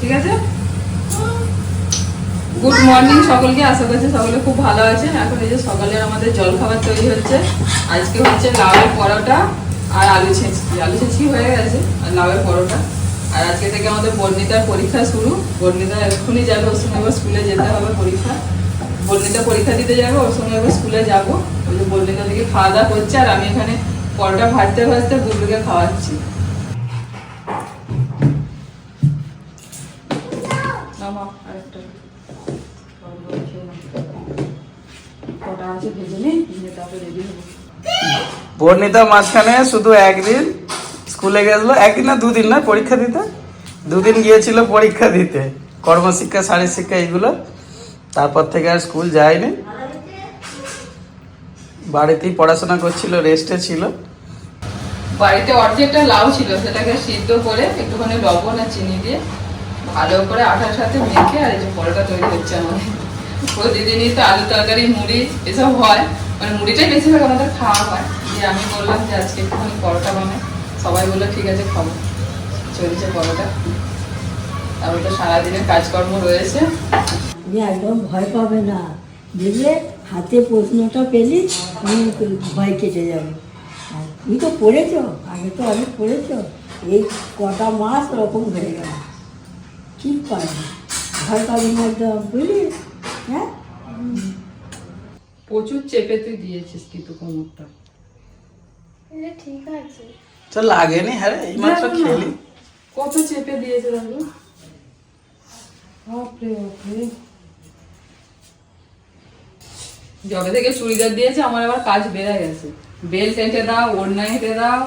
ঠিক আছে? Good morning সকলকে, আশা করছি সকলে খুব ভালো আছে এখন এই যে সকালের আমাদের জল খাবার তৈরি হচ্ছে। আজকে হচ্ছে লাউয়ের পরোটা আর আলু ছেঁচকি। আলু ছেঁচকি হয়ে গেছে, আর লাউয়ের পরোটা। আর আজকে থেকে আমাদের বর্ণিতার পরীক্ষা শুরু। বর্ণিতা এক্ষুনি যাবে, ওর সঙ্গে এবার স্কুলে যেতে হবে পরীক্ষা। বর্ণিতা পরীক্ষা দিতে যাবে, ওর সঙ্গে এবার স্কুলে যাব। ওই যে বর্ণিতা দিকে খাওয়া দাওয়া করছে, আর আমি এখানে পরোটা ভাজতে ভাজতে বুবুকে খাওয়াচ্ছি। আছে নিয়ে তারপরে রেডি হব। বর্ণিতা মাঝখানে শুধু একদিন স্কুলে গেছিল একদিন না দুদিন না পরীক্ষা দিতে? দুদিন গিয়েছিল পরীক্ষা দিতে কর্মশিক্ষা শারীর শিক্ষা এইগুলো। তারপর থেকে আর স্কুল যায়নি। বাড়িতেই পড়াশোনা করছিল রেস্টে ছিল। বাড়িতে অর্ধেকটা লাউ ছিল সেটাকে সিদ্ধ করে একটুখানি লবণ আর চিনি দিয়ে ভালো করে আটার সাথে মেখে আর এই যে পরোটা তৈরি হচ্ছে আমাদের। প্রতিদিনই তো আলু তরকারি, মুড়ি এসব হয়। মানে মুড়িটাই বেশিরভাগ আমাদের খাওয়া হয়। যে আমি বললাম যে আজকে একটুখানি পরোটা বানাই। সবাই বলল, ঠিক আছে, খাব। চলছে পরোটা। তারপর তো সারাদিনের কাজকর্ম রয়েছে। একদম ভয় পাবে না। বুঝলে হাতে প্রশ্নটা পেলি ভয় কেটে যাবে। তুমি তো পড়েছ, আগে তো অনেক পড়েছ। এই কটা মাস ওরকম হয়ে গেল। ঠিক পারবে ভয় পাবে না একদম, বুঝলি? হ্যাঁ? প্রচুর চেপে তুই দিয়েছিস কিন্তু কোমরটা ঠিক আছে। তো লাগেনি হ্যাঁ রে, এইমাত্র দেখো না, খেলি। কত চেপে দিয়েছে দাদু বাপরে বাপরে। যবে থেকে চুড়িদার দিয়েছে আমার আবার কাজ বেড়ে গেছে। বেল এঁটে দাও ওড়না এঁটে দাও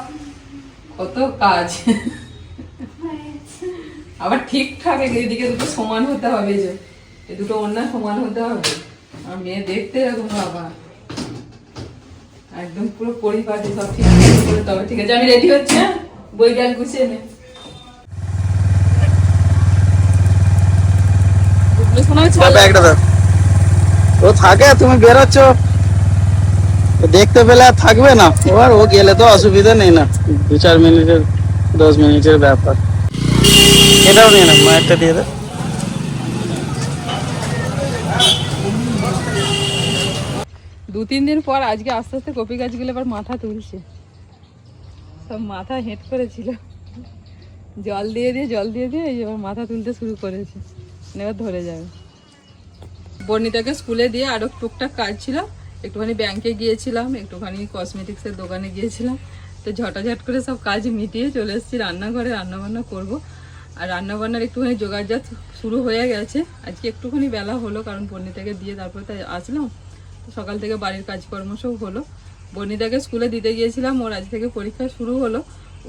কত কাজ। আবার ঠিকঠাক এদিকে দুটো সমান হতে হবে যে। এই দুটো ওড়না সমান হতে হবে। আর মেয়ে দেখতে এরকম বাবা। একদম পুরো পরিপাটি সব ঠিক করে তবে ঠিক আছে। আমি রেডি হচ্ছে হ্যাঁ? বই গাল গুছিয়ে নে। ও থাকে তুমি বেরোচ্ছ। দেখতে পেলে আর থাকবে না। আর ও গেলে তো অসুবিধা নেই না। দু চার মিনিটের দশ মিনিটের ব্যাপার। এটাও নিয়ে না মায়েরটা দিয়ে দাও দু তিন দিন পর আজকে আস্তে আস্তে কপি গাছগুলো এবার মাথা তুলছে। সব মাথা হেঁট করেছিল। জল দিয়ে দিয়ে, জল দিয়ে দিয়ে এই এবার মাথা তুলতে শুরু করেছে। এবার ধরে যাবে। বর্ণিতাকে স্কুলে দিয়ে আরও টুকটাক কাজ ছিল। একটুখানি ব্যাংকে গিয়েছিলাম, একটুখানি কসমেটিক্সের দোকানে গিয়েছিলাম। তো ঝটাঝট করে সব কাজ মিটিয়ে চলে এসেছি। রান্নাঘরে রান্নাবান্না করব। আর রান্নাবান্নার একটুখানি যোগাযোগ শুরু হয়ে গেছে। আজকে একটুখানি বেলা হলো, কারণ বর্ণিতাকে দিয়ে তারপরে তাই আসলাম। সকাল থেকে বাড়ির কাজকর্ম সব হলো। বর্ণিতাকে স্কুলে দিতে গিয়েছিলাম, ওর আজ থেকে পরীক্ষা শুরু হলো।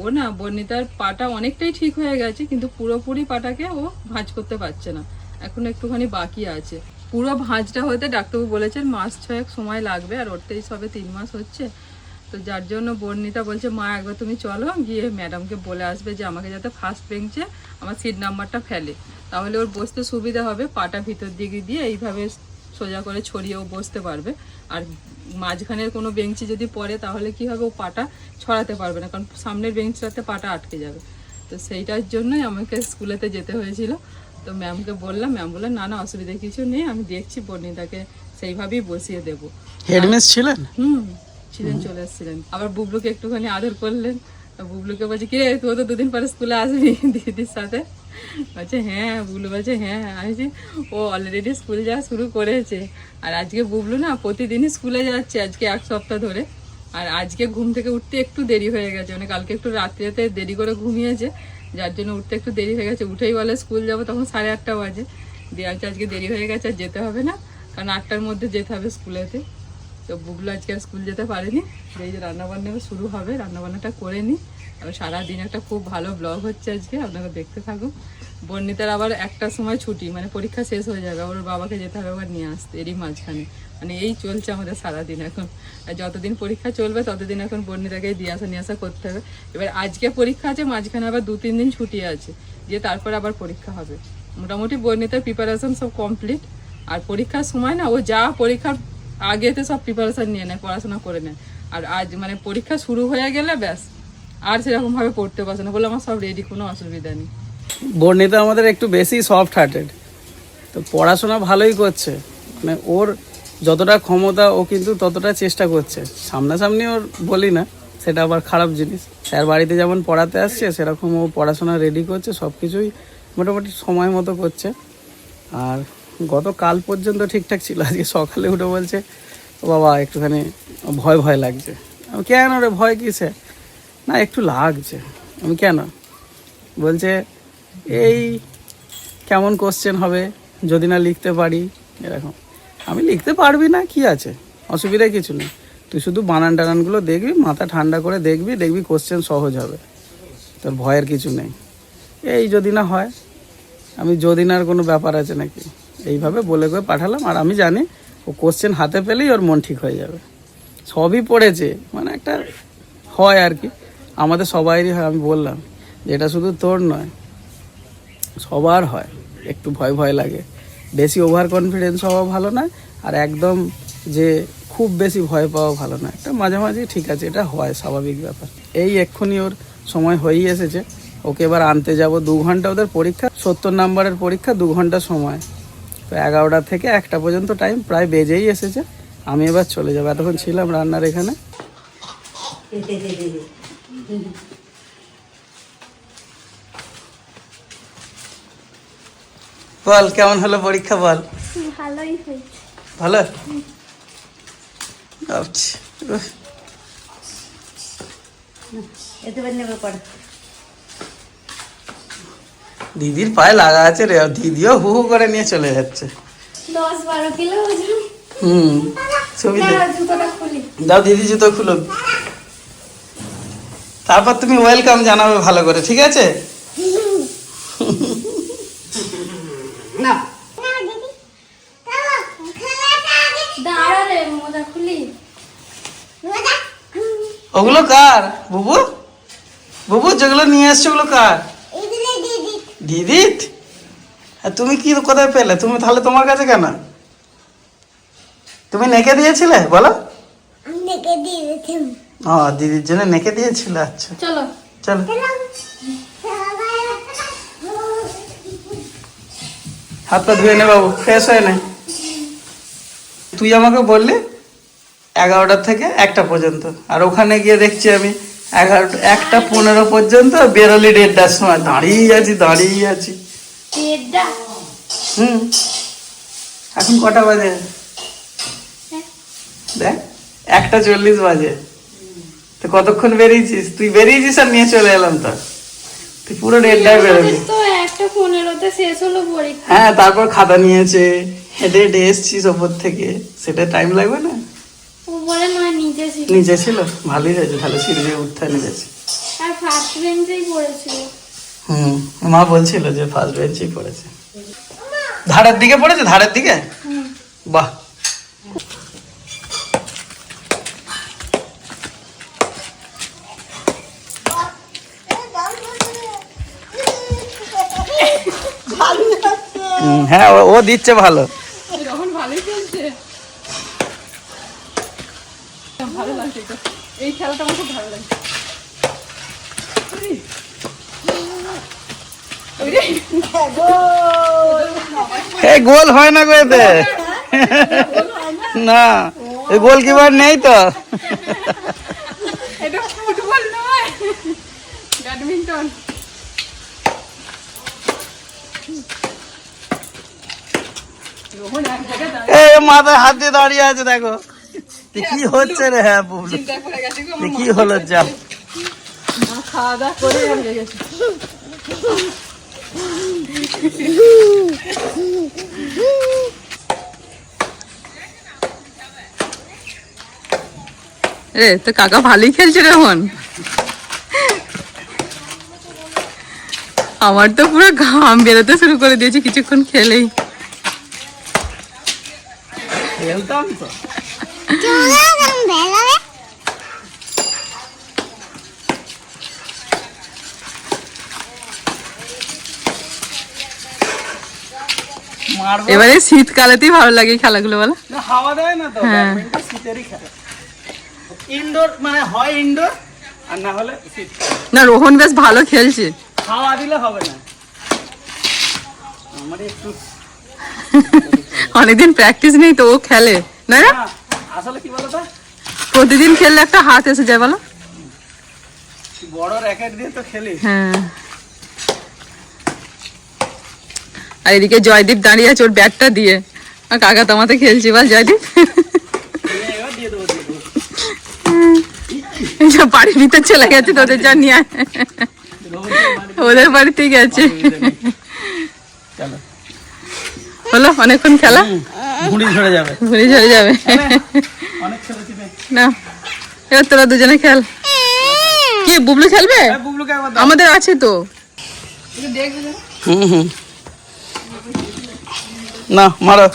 ও না, বর্ণিতার পাটা অনেকটাই ঠিক হয়ে গেছে, কিন্তু পুরোপুরি পাটাকে ও ভাঁজ করতে পারছে না। এখন একটুখানি বাকি আছে। পুরো ভাঁজটা হতে ডাক্তারবাবু বলেছেন, মাস ছয়েক সময় লাগবে, আর ওরতেই সবে তিন মাস হচ্ছে। তো যার জন্য বর্ণিতা বলছে, মা, একবার তুমি চলো, গিয়ে ম্যাডামকে বলে আসবে যে আমাকে যাতে ফার্স্ট বেঞ্চে আমার সিট নাম্বারটা ফেলে। তাহলে ওর বসতে সুবিধা হবে, পাটা ভিতর দিকে দিয়ে এইভাবে সোজা করে ছড়িয়ে ও বসতে পারবে। আর মাঝখানের কোনো বেঞ্চি যদি পড়ে তাহলে কি হবে? ও পাটা ছড়াতে পারবে না কারণ সামনের বেঞ্চটাতে পাটা আটকে যাবে। তো সেইটার জন্যই আমাকে স্কুলেতে যেতে হয়েছিল। তো ম্যামকে বললাম ম্যাম বললেন না না অসুবিধা কিছু নেই আমি দেখছি বর্ণিতাকে সেইভাবেই বসিয়ে দেবো। হেডমিস ছিলেন? হুম ছিলেন চলে এসেছিলেন। আবার বুবলুকে একটুখানি আদর করলেন। বুবলুকে বলছে কিরে তুই তো দুদিন পরে স্কুলে আসবি দিদির সাথে? বলছে হ্যাঁ বুবলু বলছে হ্যাঁ আমি বলছি, ও অলরেডি স্কুল যাওয়া শুরু করেছে। আর আজকে বুবলু না প্রতিদিনই স্কুলে যাচ্ছে আজকে এক সপ্তাহ ধরে। আর আজকে ঘুম থেকে উঠতে একটু দেরি হয়ে গেছে। মানে কালকে একটু রাত্রিতে দেরি করে ঘুমিয়েছে। যার জন্য উঠতে একটু দেরি হয়ে গেছে। উঠেই বলে স্কুল যাব তখন সাড়ে আটটা বাজে। দিয়ে আজকে আজকে দেরি হয়ে গেছে আর যেতে হবে না। কারণ আটটার মধ্যে যেতে হবে স্কুলেতে তো বুবলু আজকে আর স্কুল যেতে পারেনি। এই যে রান্নাবান্না শুরু হবে। রান্নাবান্নাটা করে নিই এবার সারাদিন একটা খুব ভালো ব্লগ হচ্ছে আজকে, আপনারা দেখতে থাকুন। বর্ণিতার আবার একটার সময় ছুটি মানে পরীক্ষা শেষ হয়ে যাবে ওর বাবাকে যেতে হবে, আবার নিয়ে আসতে, এরই মাঝখানে। মানে এই চলছে আমাদের সারাদিন এখন। আর যতদিন পরীক্ষা চলবে, ততদিন এখন বর্ণিতাকে দিয়ে আসা, নিয়ে আসা করতে হবে। এবার আজকে পরীক্ষা আছে, মাঝখানে আবার দু তিন দিন ছুটি আছে, দিয়ে তারপর আবার পরীক্ষা হবে। মোটামুটি বর্ণিতার প্রিপারেশন সব কমপ্লিট আর পরীক্ষার সময় না, ও যা পরীক্ষার আগেতে সব প্রিপারেশন নিয়ে নেয়, পড়াশোনা করে নেয়। আর আজ মানে পরীক্ষা শুরু হয়ে গেলে ব্যাস। আর সেরকম ভাবে পড়তে পারছে না। বলে আমার সব রেডি কোনো অসুবিধা নেই। বর্ণিতা আমাদের একটু বেশি সফট হার্টেড তো পড়াশোনা ভালোই করছে। মানে ওর যতটা ক্ষমতা, ও কিন্তু ততটা চেষ্টা করছে। সামনাসামনি ওর বলি না, সেটা আবার খারাপ জিনিস। স্যার বাড়িতে যেমন পড়াতে আসছে, সেরকম ও পড়াশোনা রেডি করছে সব কিছুই মোটামুটি সময় মতো করছে। আর গত কাল পর্যন্ত ঠিকঠাক ছিল। আজকে সকালে উঠে বলছে বাবা, একটুখানি ভয় ভয় লাগছে। কেন রে, ভয় কিসে না, একটু লাগছে। আমি কেন? বলছে, এই কেমন কোশ্চেন হবে? যদি না লিখতে পারি। এরকম। আমি লিখতে পারবি না, কি আছে? অসুবিধা কিছু নেই। তুই শুধু বানান টানানগুলো দেখবি, মাথা ঠান্ডা করে দেখবি দেখবি কোশ্চেন সহজ হবে। তোর ভয়ের কিছু নেই। এই যদি না হয়, আমি যদি না আর কোনো ব্যাপার আছে নাকি? এইভাবে বলে করে পাঠালাম, আর আমি জানি ও কোশ্চেন হাতে পেলেই ওর মন ঠিক হয়ে যাবে। সবই পড়েছে। মানে একটা হয় আর কি। আমাদের সবাইরই হয়, আমি বললাম যে এটা শুধু তোর নয়, সবার হয়, একটু ভয় ভয় লাগে। বেশি ওভার কনফিডেন্স হওয়া ভালো না আর একদম যে খুব বেশি ভয় পাওয়া ভালো না একটা মাঝামাঝি ঠিক আছে, এটা হয়, স্বাভাবিক ব্যাপার। এই এক্ষুনি ওর সময় হয়েই এসেছে। ওকে এবার আনতে যাব দু ঘণ্টা ওদের পরীক্ষা, সত্তর নাম্বারের পরীক্ষা, দু ঘণ্টা সময়। তো এগারোটা থেকে একটা পর্যন্ত টাইম প্রায় বেজেই এসেছে। আমি এবার চলে যাব, এতক্ষণ ছিলাম রান্নার এখানে। বল কেমন হলো পরীক্ষা বল? ভালোই হয়েছে। ভালো? দিদির পায়ে লাগা আছে রে দিদিও হু হু করে নিয়ে চলে যাচ্ছে। দশ বারো কিলো হুম ছবি দাও দিদি জুতো খুলো তারপর তুমি ওয়েলকাম জানাবে ভালো করে ঠিক আছে? দাঁড়া রে মোজা খুলি। ওগুলো কার? বুবু? বুবু যেগুলো নিয়ে এসছো ওগুলো কার? দিদিত আর তুমি কি কোথায় পেলে? তুমি তাহলে তোমার কাছে কেন? তুমি নেকে দিয়েছিলে? বলো। ও দিদির জন্য নেকে দিয়েছিলে আচ্ছা। চলো। চলো। হাত পা ধুয়ে নে বাবু ফ্রেশ হয়ে নে। তুই আমাকে বললি এগারোটা থেকে একটা পর্যন্ত আর ওখানে গিয়ে দেখছি আমি এগারোটা একটা পনেরো পর্যন্ত বেরোলি দেড়টার সময়। দাঁড়িয়ে আছি দাঁড়িয়ে আছি। হুম। এখন কটা বাজে? দেখ একটা চল্লিশ বাজে। তো কতক্ষণ বেরিয়েছিস? তুই বেরিয়েছিস আর নিয়ে চলে এলাম তো। তুই পুরো দেড়টায় বেরোলি আমাদের তো একটা পনেরোতে শেষ হলো পরীক্ষা। হ্যাঁ তারপর খাতা নিয়েছে। হেঁটে হেঁটে এসছিস ওপর থেকে। সেটা টাইম লাগবে না? উপরে নিচে ছিল। নিচে ছিল? ভালোই হয়েছে তাহলে সিঁড়ি দিয়ে উঠতে নিয়েছে আর ফার্স্ট বেঞ্চেই পড়েছিল। হুম মা বলছিল যে ফার্স্ট বেঞ্চেই পড়েছে। ধারের দিকে পড়েছে? ধারের দিকে? বাহ হুম, হ্যাঁ ও- দিচ্ছে ভালো। এই খেলাটা আমার খুব ভালো লাগছে। ওরে, গোল হয় না গো এতে। না এ গোল কিবার নেই তো। এটা ফুটবল নয়। ব্যাডমিন্টন রোহন এক জায়গায় দাঁড়িয়ে এ মাথায় হাত দিয়ে দাঁড়িয়ে আছে দেখো। কি হচ্ছে রে হ্যাঁ বুবলু। কি হলো যা খাওয়া দাওয়া করে এ তো কাকা ভালোই খেলছে রে মন আমার তো পুরো ঘাম বেরোতে শুরু করে দিয়েছে কিছুক্ষণ খেলেই। মারবো এবারে শীতকালেতেই ভালো লাগে খেলাগুলো বলো। না হাওয়া দেয় না তো হ্যাঁ। শীতেরই খেলা। ইনডোর মানে হয় ইনডোর আর না হলে শীতকাল। না রোহন বেশ ভালো খেলছে। হাওয়া দিলে হবে না। আমার একটু অনেকদিন প্র্যাকটিস নেই তো ও খেলে। না না? না, আসলে কি বলতো? প্রতিদিন খেললে একটা হাত এসে যায় বলো। বড় র্যাকেট দিয়ে তো খেলি। হ্যাঁ। আর এদিকে জয়দীপ দাঁড়িয়ে আছে ওর ব্যাটটা দিয়ে। আর কাকা তোমাতে খেলছি বল জয়দীপ। এইসব বাড়ির ভিতর চলে গেছে তোদের যা নিয়ে ওদের বাড়িতেই গেছে। চলো। হলো অনেকক্ষণ খেলা? ঘুড়ি ঝরে যাবে। ঘুরে চলে যাবে। না এবার তোরা দুজনে খেল। কি বুবলু খেলবে? দাও। আমাদের আছে তো। হুম হুম। না মারো।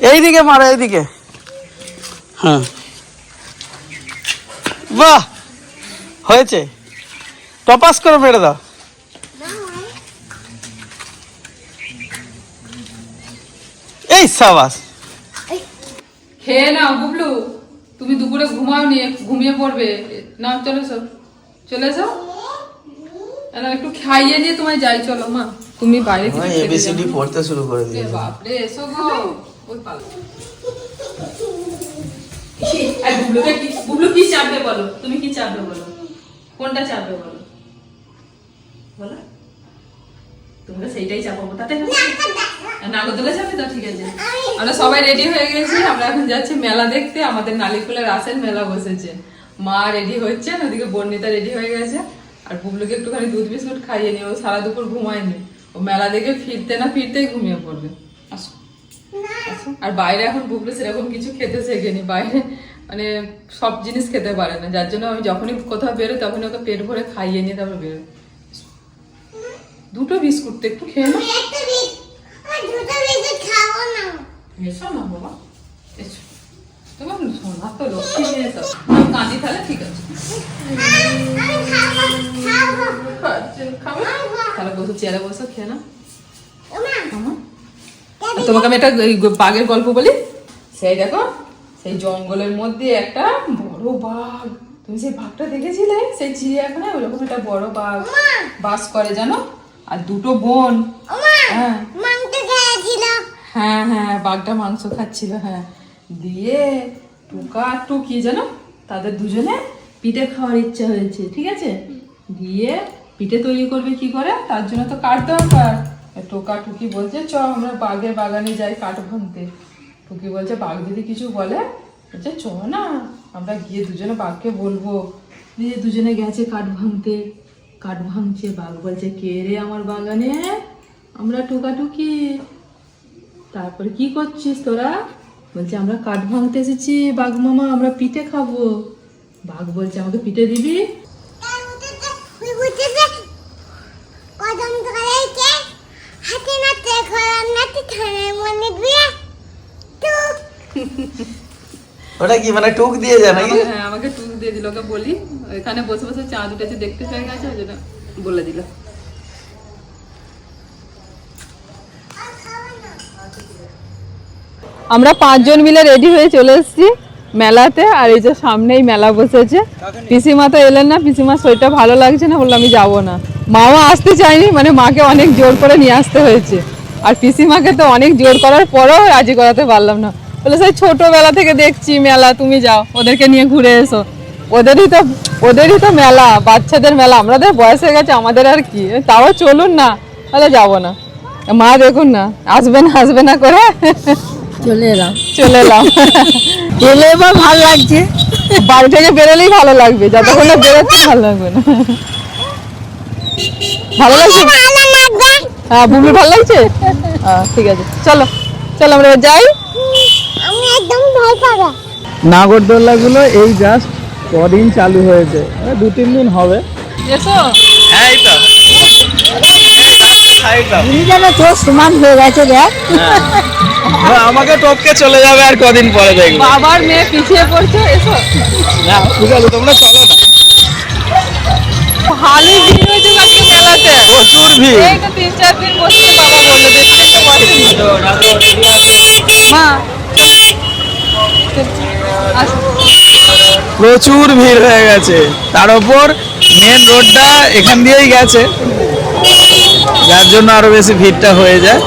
এইদিকে মারো এইদিকে। হ্যাঁ। বাহ! হয়েছে। টপাস করে মেরে দাও। এই সাবাস। খেয়ে নাও বুবলু তুমি দুপুরে ঘুমাও নিয়ে ঘুমিয়ে পড়বে। না চলে এসো চলে না, একটু খাইয়ে দিয়ে তোমায় যাই চলো মা। তুমি বাইরে খেতে এবিসিডি পড়তে শুরু করে যাও। এ দিয়েছে। বাপরে এসো গো। ওই পালা। কি? আর বুবলুকে কি বুবলু কি চাপবে বলো? তুমি কি চাপবে বলো? কোনটা চাপবে বলো? বলো। তোমরা সেইটাই চাপাবো তাতে নাগরদোলা চাপবে তো, ঠিক আছে। আমরা সবাই রেডি হয়ে গেছি, আমরা এখন যাচ্ছি মেলা দেখতে, আমাদের নালিকুলের রাসের মেলা বসেছে। মা রেডি হচ্ছে ওদিকে বর্ণিতা রেডি হয়ে গেছে। আর বুবলুকে একটুখানি দুধ বিস্কুট খাইয়ে নিয়ে, ও সারা দুপুর ঘুমায়নি। ও মেলা দেখে ফিরতে না ফিরতেই ঘুমিয়ে পড়বে। আসো। আর বাইরে এখন বুবলু সেরকম কিছু খেতে শেখেনি, বাইরে মানে সব জিনিস খেতে পারে না। যার জন্য আমি যখনই কোথাও বেরোই, তখনই ওকে পেট ভরে খাইয়ে নিয়ে তারপর বেরোই। দুটো বিস্কুট তো একটু খেয়ে না। এসো না বাবা এসো। তোমার সোনা তো লক্ষ্মী মেয়ে তো কাঁদি তাহলে ঠিক আছে? তাহলে বসো চেয়ারে বসো খেয়ে না? তোমাকে আমি একটা বাঘের গল্প বলি। সেই দেখো সেই জঙ্গলের মধ্যে একটা বড় বাঘ। তুমি সেই বাঘটা দেখেছিলে? সেই চিড়িয়াখানায় ওরকম একটা বড় বাঘ বাস করে জানো? আর দুটো বোন। হ্যাঁ। হ্যাঁ হ্যাঁ বাঘটা মাংস খাচ্ছিল হ্যাঁ। দিয়ে টুকা আর টুকি জানো? তাদের দুজনে পিঠে খাওয়ার ইচ্ছা হয়েছে ঠিক আছে? দিয়ে পিঠে তৈরি করবে কি করে? তার জন্য তো কাঠ দরকার। টোকা টুকি বলছে চ আমরা বাঘের বাগানে যাই কাঠ ভাঙতে। টুকি বলছে বাঘ যদি কিছু বলে বলছে চ না আমরা গিয়ে দুজনে বাঘকে বলব। দিয়ে দুজনে গেছে কাঠ ভাঙতে। কাঠ ভাঙছে বাঘ বলছে কে রে আমার বাগানে? আমরা টুকাটুকি। তারপর কি করছিস তোরা? বলছে আমরা কাঠ ভাঙতে এসেছি বাঘ মামা আমরা পিঠে খাব। বাঘ বলছে আমাকে পিঠে দিবি? ওটা কি মানে টুক দিয়ে যায় নাকি? হ্যাঁ আমাকে টুক দিয়ে দিল ওকে বলি। এখানে বসে বসে চাঁদ উঠেছে দেখতে পেয়ে গেছে, ওই জন্য বলে দিল। আমরা পাঁচজন মিলে রেডি হয়ে চলে এসেছি মেলাতে, আর এই যে সামনেই মেলা বসেছে। পিসিমা তো এলেন না, পিসিমার শরীরটা ভালো লাগছে না, বলল আমি যাব না। মাও আসতে চাইনি মানে মাকে অনেক জোর করে নিয়ে আসতে হয়েছে। আর পিসিমাকে তো অনেক জোর করার পরেও রাজি করাতে পারলাম না। বলে সেই ছোটবেলা থেকে দেখছি মেলা, তুমি যাও, ওদেরকে নিয়ে ঘুরে এসো। ওদেরই তো ওদেরই তো মেলা বাচ্চাদের মেলা। আমাদের বয়স হয়ে গেছে আমাদের আর কি? তাও চলুন না তাহলে যাব না। মা দেখুন না আসবে না আসবে না করে। চলে এলাম। চলে এলাম। এলে এবার ভালো লাগছে। বাড়ি থেকে বেরোলেই ভালো লাগবে যতক্ষণ না বেরোতে ভালো লাগবে না। ভালো লাগছে? হ্যাঁ বুবলি ভালো লাগছে? হ্যাঁ, ঠিক আছে। চলো চলো আমরা যাই। আমি একদম ভয় পাবো। নাগরদোল্লা গুলো এই জাস্ট কদিন চালু হয়েছে? দু তিন দিন হবে। হ্যাঁ তোর সমান হয়ে গেছে দেখ। আমাকে টপকে চলে যাবে আর কদিন পরে দেখবে। বাবার মেয়ে পিছিয়ে পড়ছে এসো। না ঠিক আছে তোমরা চলো না। ভালোই ভিড় হয়েছে আজকে মেলাতে। প্রচুর ভিড়। এই তো তিন চার দিন বসছে বাবা বলল দেখতে তো বসেনি। মা। আসো। প্রচুর ভিড় হয়ে গেছে। তার উপর মেন রোডটা এখান দিয়েই গেছে। যার জন্য আরও বেশি ভিড়টা হয়ে যায়।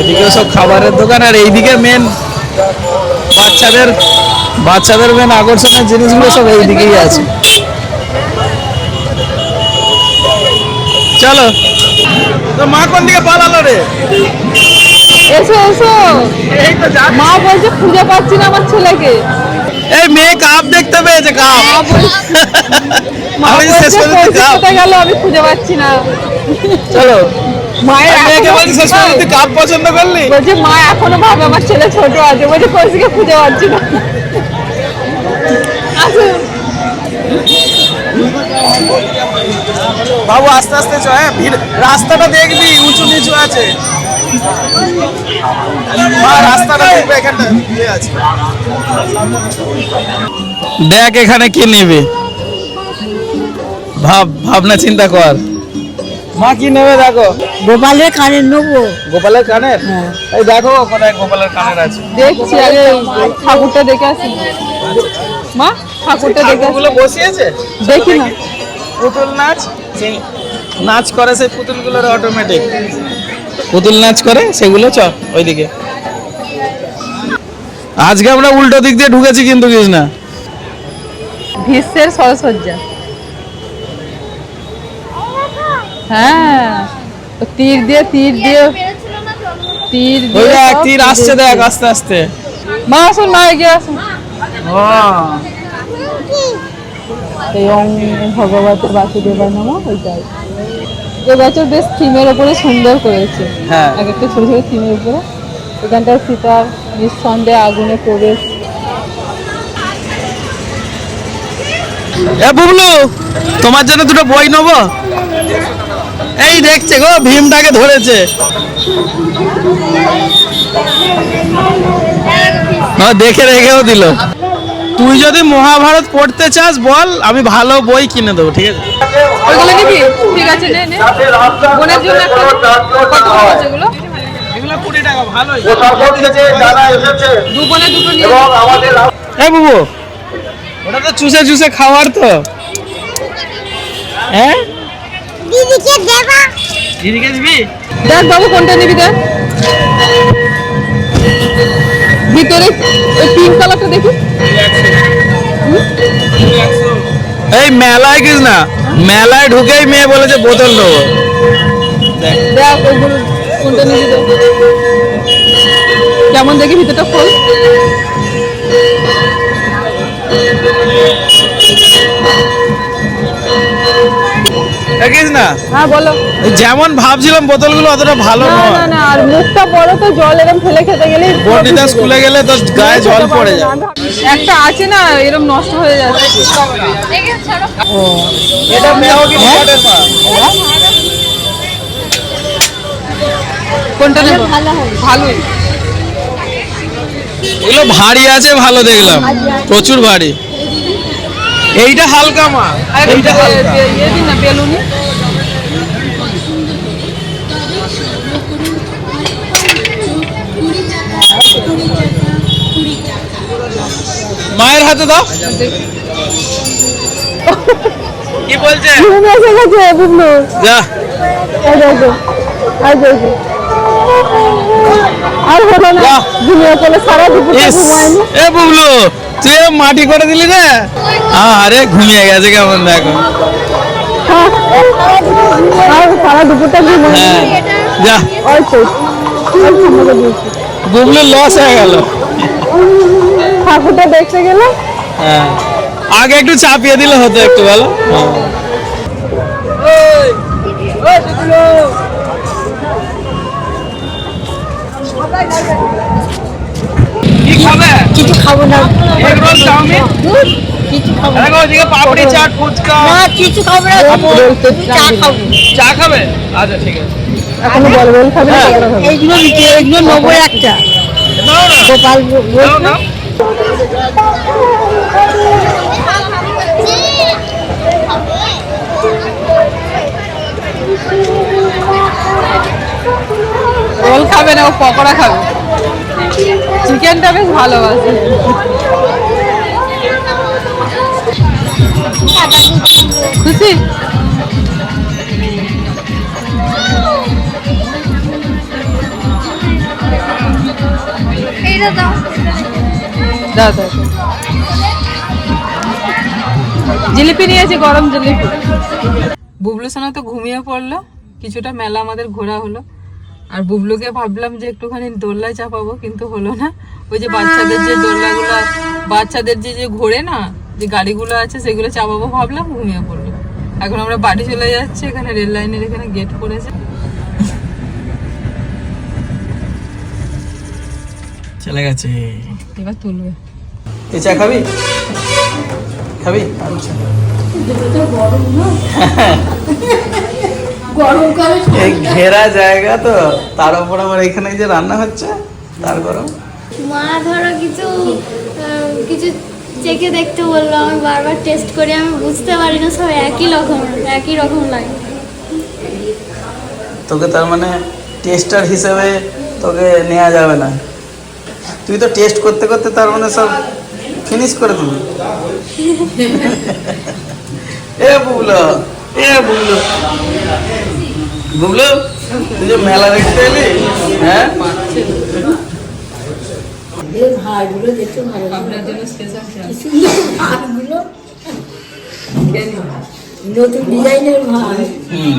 এদিকেও সব খাবারের দোকান আর এইদিকে মেন বাচ্চাদের বাচ্চাদের মেন আকর্ষণের জিনিসগুলো সব এইদিকেই আছে। চলো। তো মা কোন দিকে পালালো রে? এসো এসো। এই তো যা। মা বলছে খুঁজে পাচ্ছি না আমার ছেলেকে। এই মেয়ে কাপ দেখতে পেয়েছে কাপ। আমি শেষ পর্যন্ত কাপ। গেল আমি খুঁজে পাচ্ছি না। চলো। মায়ের মেয়েকে বলছি শেষ পর্যন্ত কাপ পছন্দ করলি? বলছে মা এখনও ভাবে আমার ছেলে ছোট আছে বলছে খুঁজে পাচ্ছি না। বাবু আস্তে আস্তে চ হ্যাঁ রাস্তাটা দেখবি উঁচু নিচু আছে। রাস্তাটা এখানটা ইয়ে আছে। দেখ এখানে কি নেবে। ভাব ভাবনা চিন্তা কর। মা কি নেবে দেখো? গোপালের কানে নেব। গোপালের কানের? হ্যাঁ। এই দেখো কোথায় গোপালের কানের আছে। দেখছি আরে ঠাকুরটা দেখে আসি। মা ঠাকুরটা দেখে আসি। বসিয়েছে? দেখি না। পুতুল নাচ? নাচ করে সেই পুতুলগুলোর অটোমেটিক পুতুল নাচ করে সেগুলো চ ওইদিকে। আজকে আমরা উল্টো দিক দিয়ে ঢুকেছি কিন্তু কিছু না ভীষ্মের সরসজ্জা। হ্যাঁ তীর দিয়ে তীর দিয়ে তীর দিয়ে তীর আসছে দেখ আস্তে আস্তে। মা আসুন মা এগিয়ে আসুন। এই ভগবতে বাসুদেবায় নম ওইটাই। এবছর বেশ থিমের ওপরে সুন্দর করেছে। হ্যাঁ। এক একটা ছোট ছোট থিমের উপরে। সীতার নিঃসন্দেহে আগুনে প্রবেশ। এ বুবলু তোমার জন্য দুটো বই নেব? এই দেখছে গো ভীমটাকে ধরেছে। দেখে রেখেও দিল। তুই যদি মহাভারত পড়তে চাস বল আমি ভালো বই কিনে দেবো ঠিক আছে? ওইগুলো নিবি? ঠিক আছে নে নে। বোনের জন্য একটা কত এগুলো? এগুলো কুড়ি টাকা ভালোই। দু বোনে দুটো নিয়ে এ বুবু ওটা তো চুষে চুষে খাওয়ার তো। হ্যাঁ? দিদিকে দেবা। দিদিকে দিবি? দেখ বাবু কোনটা নিবি দেখ। ভিতরে ওই পিঙ্ক কালারটা দেখি। এই মেলায় কিস না মেলায় ঢুকেই মেয়ে বলেছে বোতল দেবো। কেমন দেখি ভিতরটা খোল। দেখিস না? হ্যাঁ বলো। যেমন ভাবছিলাম বোতলগুলো অতটা ভালো না না না আর মুখটা বড় তো জল এরকম ফেলে খেতে গেলে বর্ণিতা স্কুলে গেলে তো গায়ে জল পড়ে যায়। একটা আছে না এরকম নষ্ট হয়ে যাচ্ছে। এটা মেয়ে কি ছেলের মা? কোনটা নেব? ভালোই। এগুলো ভারী আছে ভালো দেখলাম। প্রচুর ভারী। এইটা হালকা মা আর এইটা হালকা। দিন না বেলুনি। মায়ের হাতে দাও। কি বলছে? ঘুম এসে গেছে বুবলু যা। এই এই আর হলো না সারা ঘুমায়নি। এ বুবলু। তুই মাটি করে দিলি না আরে ঘুমিয়ে গেছে কেমন দেখো হ্যাঁ। আর সারা দুপুরটা হ্যাঁ যা ওই ওই বুবলু লস হয়ে গেল ঠাকুরটা দেখতে গেলে হ্যাঁ আগে একটু চাপিয়ে দিলে হতো একটু ভালো খাবে কিছু খাব না। পাপড়ি চাট ফুচকা। না কিছু খাব না। চা খাব। চা খাবে? আচ্ছা ঠিক আছে। এখনও বল বল খাবে না? পকোড়া এইগুলো এইগুলো নেব একটা। নাও গোপাল নাও নাও। রোল খাবে না ও পকোড়া খাবে। চিকেনটা বেশ ভালোবাসে খুশি? জিলিপি নিয়েছি গরম জিলিপি। বুবলু সোনা তো ঘুমিয়ে পড়ল। কিছুটা মেলা আমাদের ঘোরা হলো। আর বুবলুকে ভাবলাম যে একটুখানি দোলনায় চাপাবো কিন্তু হলো না। ওই যে বাচ্চাদের যে দোলনাগুলো বাচ্চাদের যে যে ঘোরে না যে গাড়িগুলো আছে সেগুলো চাপাবো ভাবলাম ঘুমিয়ে পড়ল এখন আমরা বাড়ি চলে যাচ্ছি এখানে রেল লাইনের এখানে গেট করেছে চলে গেছে। এবার তুলবে। চা খাবি? খাবি? গরম করে এই ঘেরা জায়গা তো তার উপর আমার এখানে যে রান্না হচ্ছে তার গরম। মা ধরো কিছু কিছু চেখে দেখতে বলল আমি বারবার টেস্ট করে আমি বুঝতে পারি না সব একই রকম একই রকম লাগে। তোকে তার মানে টেস্টার হিসেবে তোকে নেওয়া যাবে না। তুই তো টেস্ট করতে করতে তার মানে সব ফিনিশ করে দিবি। এ বুবলো এ বুবলো বুবলো তুই যে মেলা দেখতে এলি হ্যাঁ? এই ভাড়গুলো দেখতে ভালো আপনার জন্য স্পেশাল কি নতুন ডিজাইনের ভাড় হুম।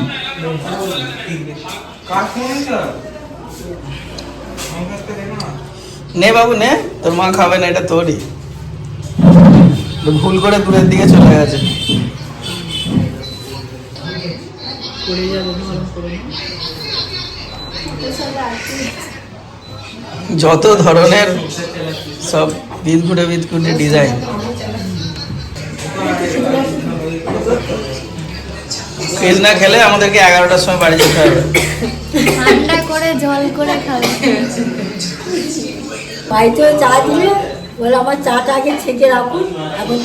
নে বাবু নে। তোর মা খাবে না এটা তোরই। তো ভুল করে দূরের দিকে চলে গেছে। যত ধরনের সব বিদকুটে বিদকুটে ডিজাইন ফিজ না খেলে আমাদেরকে এগারোটার সময় বাড়ি যেতে হবে। ঠান্ডা করে জল করে খাবে। বাড়িতেও চা দিলে বলে আমার চাটা আগে ছেঁকে রাখুন এখন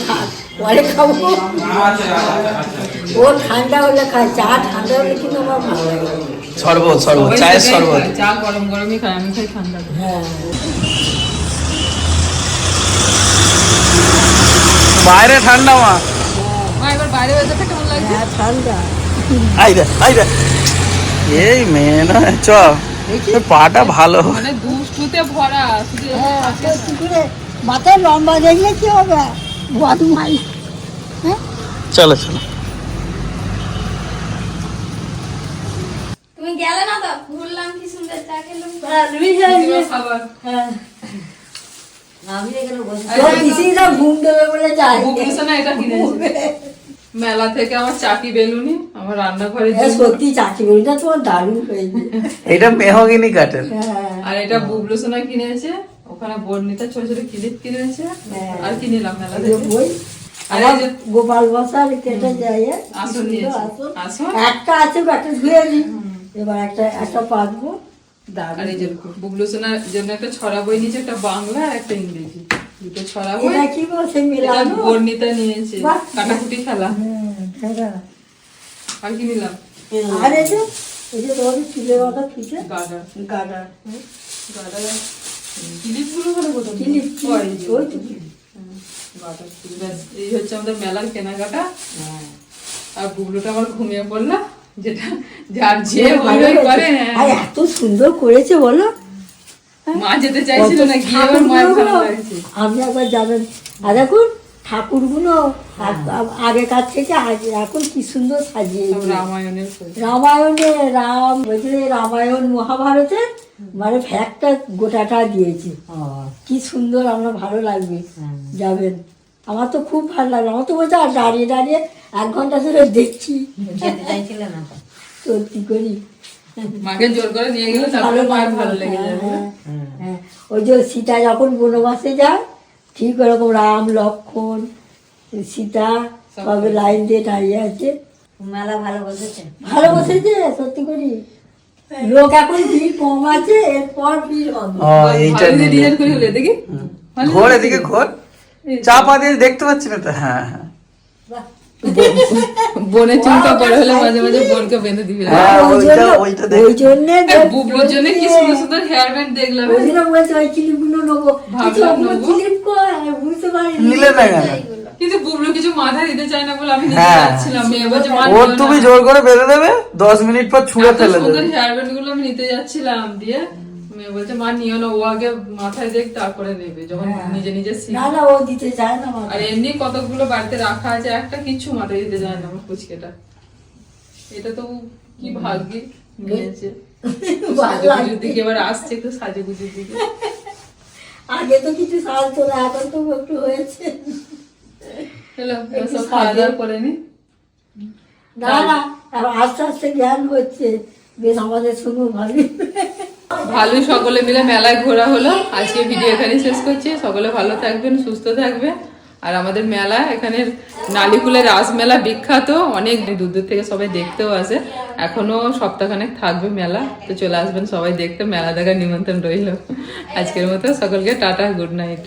পরে খাব। ও ঠান্ডা হলে খায় চা ঠান্ডা হলে কিন্তু আমার ভালো লাগে। শরবত শরবত চায়ের শরবত। চা গরম গরমই খাই আমি খাই ঠান্ডা। হ্যাঁ। বাইরে ঠান্ডা মা। বাইরে ওয়েদারটা কেমন লাগছে? হ্যাঁ ঠান্ডা। এই মেয়ে না চ। পাটা ভালো। মানে দুষ্টুতে ভরা হ্যাঁ মাথায় লম্বা দেখলে কি হবে? মাই চলো চলো। তুমি গেলে না তো? ঘুরলাম কি সুন্দর চা খেলাম। হ্যাঁ আমি এখানে বসে ঘুম দেবে বলে যায়। না এটা কিনেছে? মেলা থেকে আমার চাকি বেলুনি আমার রান্নাঘরে হ্যাঁ, সত্যি চাকরি বলিটা তোমার দারুণ হয়েছে। এটা মেহগিনি কাঠের। হ্যাঁ। আর এটা বুবলু সোনা কিনেছে ওখানে বর্ণিতা ছোট ছোট ক্লিপ কিনেছে হ্যাঁ। আর মেলা থেকে। বই গোপাল বসার কেটে যায় হ্যাঁ? কি আসন একটা আছে ধুয়ে এবার একটা একটা পাতবো আর এই যে বুবলু সোনার জন্য একটা ছড়া বই নিয়েছে একটা বাংলা আর একটা ইংরেজি। দুটো ছড়া বই। কি বলছে মিলানো? বর্ণিতা নিয়েছে কাটাকুটি খেলা। হুম। আর কি নিলাম? আর এই যে যে তোমাদের চুলের কোথাও ক্লিপ ওই তো। হচ্ছে আমাদের মেলার কেনাকাটা। হ্যাঁ। আর বুবলুটা আমার ঘুমিয়ে পড়ল। যেটা যার যে ভালো করে হ্যাঁ। আর এত সুন্দর করেছে বলো। মা যেতে চাইছিল না গিয়ে আবার মায়ের ভালো লাগছে। আপনি একবার যাবেন। আর দেখুন ঠাকুরগুলো আগেকার থেকে আজ এখন কি সুন্দর সাজিয়ে রামায়ণের রামায়ণে রাম বলছে রামায়ণ মহাভারতে মানে ফ্যাক্টটা গোটাটা দিয়েছে। কি সুন্দর আমরা ভালো লাগবে যাবেন। আমার তো খুব ভালো লাগল আমার তো বলছে আর দাঁড়িয়ে দাঁড়িয়ে এক ঘণ্টা ধরে দেখছি। সত্যি করি? মাকে জোর করে নিয়ে গেলে তারপরে মায়ের ভালো লেগে যাবে। হ্যাঁ, হ্যাঁ। ওই যে সীতা যখন বনবাসে যায় ঠিক ওরকম রাম লক্ষণ সীতা সব লাইন দিয়ে দাঁড়িয়ে আছে। মেলা ভালো বসেছে? ভালো বসেছে সত্যি করি। লোক এখন ভিড় কম আছে এরপর ভিড় হবে। ডিজাইন করে হলে দেখি। ঘোর এদিকে ঘোর। চাপা দিয়ে দেখতে পাচ্ছি না তো? হ্যাঁ হ্যাঁ। বোনের চিন্তা করে হলে মাঝে মাঝে বোনকে বেঁধে দিবে হ্যাঁ ওই জন্য- জন্যে এই বুবলুর জন্য কি সুন্দর সুন্দর হেয়ার ব্যান্ড দেখলাম। ওই জন্য বলছে ওই ক্লিপগুলো নেব। ভাবলাম নেব। ক্লিপ কর বুঝতে পারি নিলে না কেন? কিন্তু বুবলু কিছু মাথা দিতে চায় না বলে আমি নিতে হ্যাঁ। যাচ্ছিলাম মেয়ে বলছে মা ওর তুমি জোর করে বেঁধে দেবে দশ মিনিট পর ছুঁড়ে ফেলে সুন্দর দেবে। হেয়ার ব্যান্ডগুলো আমি নিতে যাচ্ছিলাম দিয়ে মেয়ে বলছে মা নিও না ও আগে মাথায় দেখ তারপরে নেবে। যখন হ্যাঁ। নিজে নিজে না না ও দিতে চায় না আর এমনি কতগুলো বাড়িতে রাখা আছে একটা কিচ্ছু মাথায় দিতে যায় না আমার পুচকেটা। এটা তো কি ভাগ্যে নিয়েছে। সাজুগুজুর দিকে এবার আসছে একটু সাজুগুজুর দিকে। আগে তো কিছু সাজতো না এখন তো একটু হয়েছে। চলো সব খাওয়া দাওয়া করে নি? না না আর আস্তে আস্তে জ্ঞান হচ্ছে। বেশ আমাদের শুনুন ভালোই ভালোই সকলে মিলে মেলায় ঘোরা হলো। আজকে ভিডিও এখানে শেষ করছি। সকলে ভালো থাকবেন, সুস্থ থাকবে আর আমাদের মেলা, এখানের নালিকুলের রাস মেলা বিখ্যাত। অনেক দূর দূর থেকে সবাই দেখতেও আসে। এখনও সপ্তাহখানেক থাকবে মেলা। তো চলে আসবেন সবাই দেখতে। মেলা দেখার নিমন্ত্রণ রইল। আজকের মতো সকলকে টাটা, গুড নাইট।